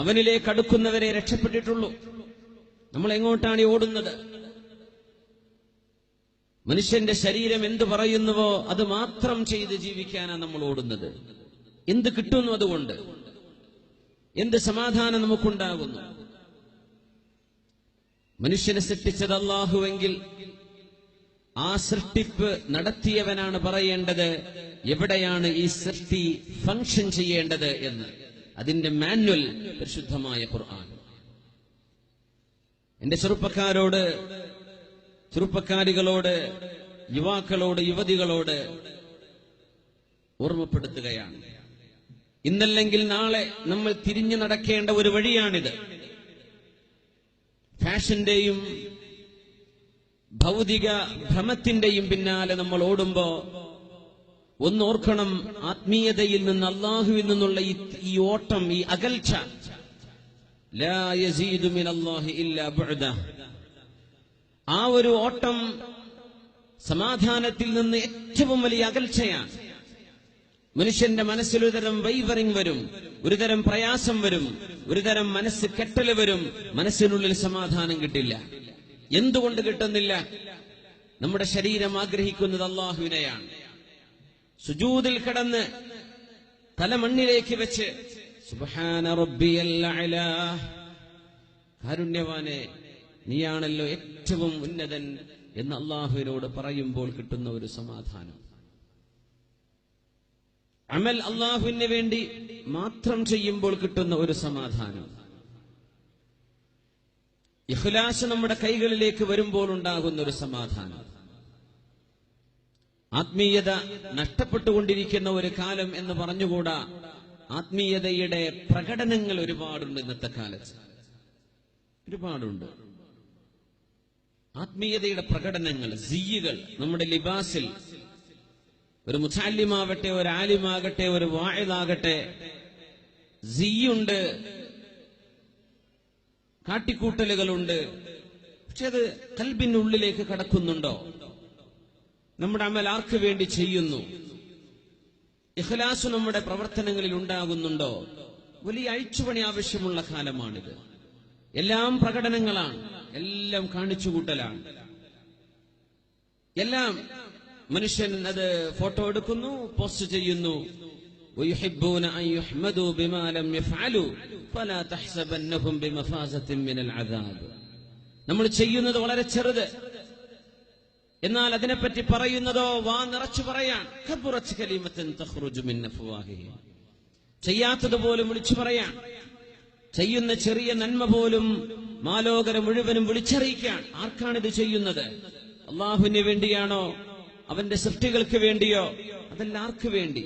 അവനിലേക്ക് അടുക്കുന്നവരെ രക്ഷപ്പെട്ടിട്ടുള്ളൂ. നമ്മൾ എങ്ങോട്ടാണ് ഓടുന്നത്? മനുഷ്യന്റെ ശരീരം എന്ത് പറയുന്നുവോ അത് മാത്രം ചെയ്ത് ജീവിക്കാനാണ് നമ്മൾ ഓടുന്നത്. എന്ത് കിട്ടുന്നു അതുകൊണ്ട്? എന്ത് സമാധാനം നമുക്കുണ്ടാകുന്നു? മനുഷ്യനെ സൃഷ്ടിച്ചത് അള്ളാഹുവെങ്കിൽ ആ സൃഷ്ടിപ്പ് നടത്തിയവനാണ് പറയേണ്ടത് എവിടെയാണ് ഈ സൃഷ്ടി ഫങ്ഷൻ ചെയ്യേണ്ടത് എന്ന്. അതിന്റെ മാനുവൽ പരിശുദ്ധമായ ഖുർആൻ. എന്റെ ചെറുപ്പക്കാരോട് ചെറുപ്പക്കാരികളോട് യുവാക്കളോട് യുവതികളോട് ഓർമ്മപ്പെടുത്തുകയാണ്. ഇന്നല്ലെങ്കിൽ നാളെ നമ്മൾ തിരിഞ്ഞു നടക്കേണ്ട ഒരു വഴിയാണിത്. ഫാഷന്റെയും ഭൗതിക ഭ്രമത്തിന്റെയും പിന്നാലെ നമ്മൾ ഓടുമ്പോ ഒന്നോർക്കണം ആത്മീയതയിൽ നിന്ന് അള്ളാഹുവിൽ നിന്നുള്ള ഈ ഓട്ടം ഈ അകൽച്ച. ആ ഒരു ഓട്ടം സമാധാനത്തിൽ നിന്ന് ഏറ്റവും വലിയ അകൽച്ചയാണ്. മനുഷ്യന്റെ മനസ്സിൽ ഒരുതരം വൈവറിങ് വരും ഒരുതരം പ്രയാസം വരും ഒരുതരം മനസ്സ് കെട്ടൽ വരും മനസ്സിനുള്ളിൽ സമാധാനം കിട്ടില്ല. എന്തുകൊണ്ട് കിട്ടുന്നില്ല? നമ്മുടെ ശരീരം ആഗ്രഹിക്കുന്നത് അള്ളാഹുവിനെയാണ് സുജൂതിൽ കിടന്ന് തല മണ്ണിലേക്ക് വെച്ച് റബ്ബിയൽ. കാരുണ്യവാനെ നീയാണല്ലോ ഏറ്റവും ഉന്നതൻ എന്ന് അള്ളാഹുവിനോട് പറയുമ്പോൾ കിട്ടുന്ന ഒരു സമാധാനം. അമൽ അള്ളാഹുവിന് വേണ്ടി മാത്രം ചെയ്യുമ്പോൾ കിട്ടുന്ന ഒരു സമാധാനം. ഇഖ്ലാസ് നമ്മുടെ കൈകളിലേക്ക് വരുമ്പോൾ ഉണ്ടാകുന്ന ഒരു സമാധാനം. ആത്മീയത നഷ്ടപ്പെട്ടുകൊണ്ടിരിക്കുന്ന ഒരു കാലം എന്ന് പറഞ്ഞുകൂടാ. ആത്മീയതയുടെ പ്രകടനങ്ങൾ ഒരുപാടുണ്ട് ഇന്നത്തെ കാലത്ത്. ഒരുപാടുണ്ട്. ആത്മീയതയുടെ പ്രകടനങ്ങൾ സിയ്യുകൾ നമ്മുടെ ലിബാസിൽ. ഒരു മുസാലിമാവട്ടെ ഒരു ആലിമാകട്ടെ ഒരു വായതാകട്ടെ സിയുണ്ട്. കാട്ടിക്കൂട്ടലുകളുണ്ട്. പക്ഷെ അത് കൽബിനുള്ളിലേക്ക് കടക്കുന്നുണ്ടോ? നമ്മുടെ അമൽ ആർക്കു വേണ്ടി ചെയ്യുന്നു? ഇഖ്ലാസ് നമ്മുടെ പ്രവർത്തനങ്ങളിൽ ഉണ്ടാകുന്നുണ്ടോ? വലിയ അഴിച്ചുപണി ആവശ്യമുള്ള കാലമാണിത്. എല്ലാം പ്രകടനങ്ങളാണ്. എല്ലാം കാണിച്ചുകൂട്ടലാണ്. എല്ലാം മനുഷ്യൻ അത് ഫോട്ടോ എടുക്കുന്നു പോസ്റ്റ് ചെയ്യുന്നു. നമ്മൾ ചെയ്യുന്നത് വളരെ ചെറുത്. എന്നാൽ അതിനെപ്പറ്റി പറയുന്നതോ വാ നിറച്ചു പറയാൻ. കബുറച്ച് കലീമത്തൻ തഖ്റുജു മിൻ അഫ്വാഹിഹിം ചെയ്യാത്തത് പോലും വിളിച്ചു പറയാൻ. ചെയ്യുന്ന ചെറിയ നന്മ പോലും മാലോകര മുഴുവനും വിളിച്ചറിയിക്കാൻ. ആർക്കാണ് ഇത് ചെയ്യുന്നത്? അള്ളാഹുവിന് വേണ്ടിയാണോ? അവന്റെ സൃഷ്ടികൾക്ക് വേണ്ടിയോ? അതല്ല ആർക്ക് വേണ്ടി?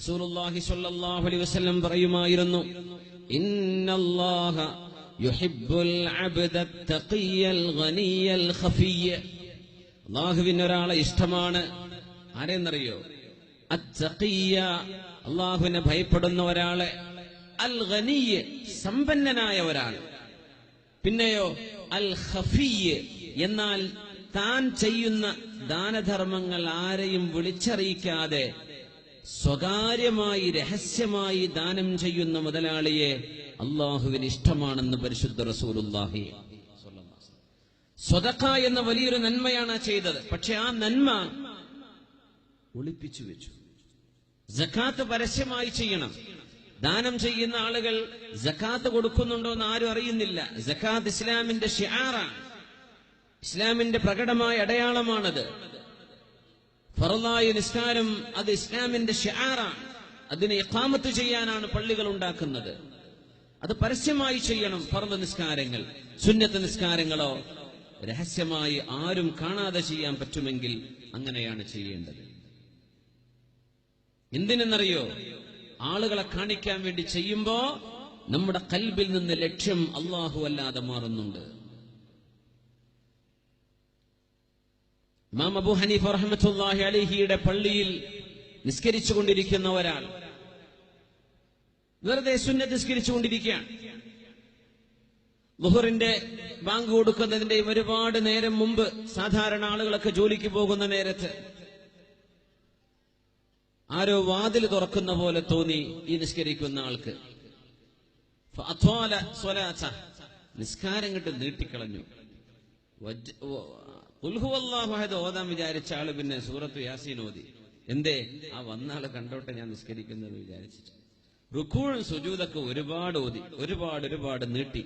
റസൂലുള്ളാഹി സ്വല്ലല്ലാഹു അലൈഹി വസല്ലം പറയുമായിരുന്നു ഇന്നല്ലാഹ യുഹിബ്ബുൽ അബ്ദ ഖഫിയ്യ അള്ളാഹുവിന് ഒരാളെ ഇഷ്ടമാണ്. ആരെന്നറിയോ? അത്തഖിയ്യ അള്ളാഹുവിനെ ഭയപ്പെടുന്ന ഒരാളെ. അൽ ഖനിയ സമ്പന്നനായ ഒരാൾ. പിന്നെയോ അൽ ഖഫിയ എന്നാൽ താൻ ചെയ്യുന്ന ദാനധർമ്മങ്ങൾ ആരെയും വിളിച്ചറിയിക്കാതെ സ്വകാര്യമായി രഹസ്യമായി ദാനം ചെയ്യുന്ന മുതലാളിയെ അള്ളാഹുവിന് ഇഷ്ടമാണെന്ന് പരിശുദ്ധ റസൂലുള്ളാഹി. സ്വതക്ക എന്ന വലിയൊരു നന്മയാണ് ചെയ്തത്. പക്ഷെ ആ നന്മ ഒളിപ്പിച്ചു വെച്ചു. ജക്കാത്ത് പരസ്യമായി ചെയ്യണം. ദാനം ചെയ്യുന്ന ആളുകൾ ജക്കാത്ത് കൊടുക്കുന്നുണ്ടോ എന്ന് ആരും അറിയുന്നില്ല. ജക്കാത്ത് ഇസ്ലാമിന്റെ ഷിയാറാണ് ഇസ്ലാമിന്റെ പ്രകടമായ അടയാളമാണത്. ഫറലായ നിസ്കാരം അത് ഇസ്ലാമിന്റെ ഷിയാറാണ് അതിനെ ഇഖാമത്ത് ചെയ്യാനാണ് പള്ളികൾ ഉണ്ടാക്കുന്നത്. അത് പരസ്യമായി ചെയ്യണം ഫർദ് നിസ്കാരങ്ങൾ സുന്നത്ത് നിസ്കാരങ്ങളോ രഹസ്യമായി ആരും കാണാതെ ചെയ്യാൻ പറ്റുമെങ്കിൽ അങ്ങനെയാണ് ചെയ്യേണ്ടത്. എന്തിനെന്നറിയോ? ആളുകളെ കാണിക്കാൻ വേണ്ടി ചെയ്യുമ്പോ നമ്മുടെ കൽബിൽ നിന്ന് ലക്ഷ്യം അള്ളാഹു അല്ലാതെ മാറുന്നുണ്ട്. ഇമാം അബു ഹനീഫ് റഹമത്തുല്ലാഹി അലിഹിയുടെ പള്ളിയിൽ നിസ്കരിച്ചുകൊണ്ടിരിക്കുന്ന ഒരാൾ വെറുതെ സുന്നത്ത് നിസ്കരിച്ചുകൊണ്ടിരിക്കുകയാണ്. ലുഹറിന്റെ ബാങ്ക് കൊടുക്കുന്നതിന്റെയും ഒരുപാട് നേരം മുമ്പ് സാധാരണ ആളുകളൊക്കെ ജോലിക്ക് പോകുന്ന നേരത്ത് ആരോ വാതിൽ തുറക്കുന്ന പോലെ തോന്നി ഈ നിസ്കരിക്കുന്ന ആൾക്ക്. നിസ്കാരം കിട്ടും നീട്ടിക്കളഞ്ഞു. ഹുവല്ലാഹു ഓതാൻ വിചാരിച്ച ആൾ പിന്നെ സൂറത്ത് യാസീൻ ഓതി. എന്തേ? ആ വന്ന ആൾ കണ്ടോട്ടെ ഞാൻ നിസ്കരിക്കുന്നത് വിചാരിച്ചിട്ട്. റുക്കൂഴും സുജൂതൊക്കെ ഒരുപാട് ഓതി. ഒരുപാട് ഒരുപാട് നീട്ടി.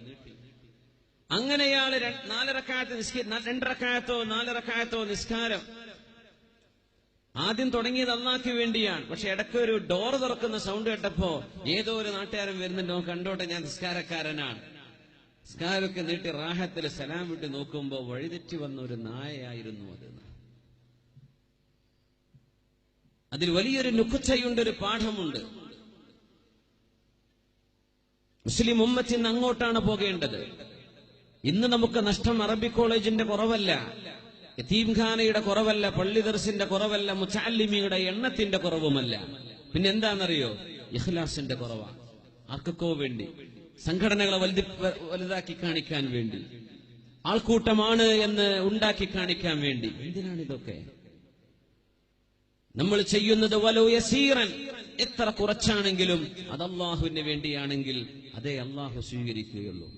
അങ്ങനെ ഇയാൾ ര- നാലരക്കാലത്ത് നിസ്ക രണ്ടരക്കാലത്തോ നാലരക്കാലത്തോ നിസ്കാരം. ആദ്യം തുടങ്ങിയത് അള്ളാഹ്ക്ക് വേണ്ടിയാണ്. പക്ഷെ ഇടയ്ക്ക് ഒരു ഡോർ തുറക്കുന്ന സൗണ്ട് കേട്ടപ്പോ ഏതോ ഒരു നാട്ടുകാരൻ വരുന്നുണ്ടോ. കണ്ടോട്ടെ ഞാൻ നിസ്കാരക്കാരനാണ്. നിസ്കാരമൊക്കെ നീട്ടി റാഹത്തിൽ സലാം വിട്ട് നോക്കുമ്പോ വഴിതെറ്റി വന്ന ഒരു നായയായിരുന്നു അത്. അതിൽ വലിയൊരു നുക്കുച്ചയുണ്ട് ഒരു പാഠമുണ്ട്. മുസ്ലിം ഉമ്മത്തിന് അങ്ങോട്ടാണ് പോകേണ്ടത്. ഇന്ന് നമുക്ക് നഷ്ടം അറബി കോളേജിന്റെ കുറവല്ല യതീംഖാനയുടെ കുറവല്ല പള്ളിദർസിന്റെ കുറവല്ല മുച്ചാലിമിയുടെ എണ്ണത്തിന്റെ കുറവുമല്ല. പിന്നെ എന്താണെന്നറിയോ? ഇഖ്ലാസിന്റെ കുറവാണ് ആർക്കൊക്കെ വേണ്ടി. സംഘടനകളെ വലുതി വലുതാക്കി കാണിക്കാൻ വേണ്ടി. ആൾക്കൂട്ടമാണ് എന്ന് ഉണ്ടാക്കി കാണിക്കാൻ വേണ്ടി. എന്തിനാണ് ഇതൊക്കെ? നമ്മൾ ചെയ്യുന്നത് വലോ യസീറൻ. എത്ര കുറച്ചാണെങ്കിലും അത് അള്ളാഹുവിന് വേണ്ടിയാണെങ്കിൽ അതേ അള്ളാഹു സ്വീകരിക്കുകയുള്ളൂ.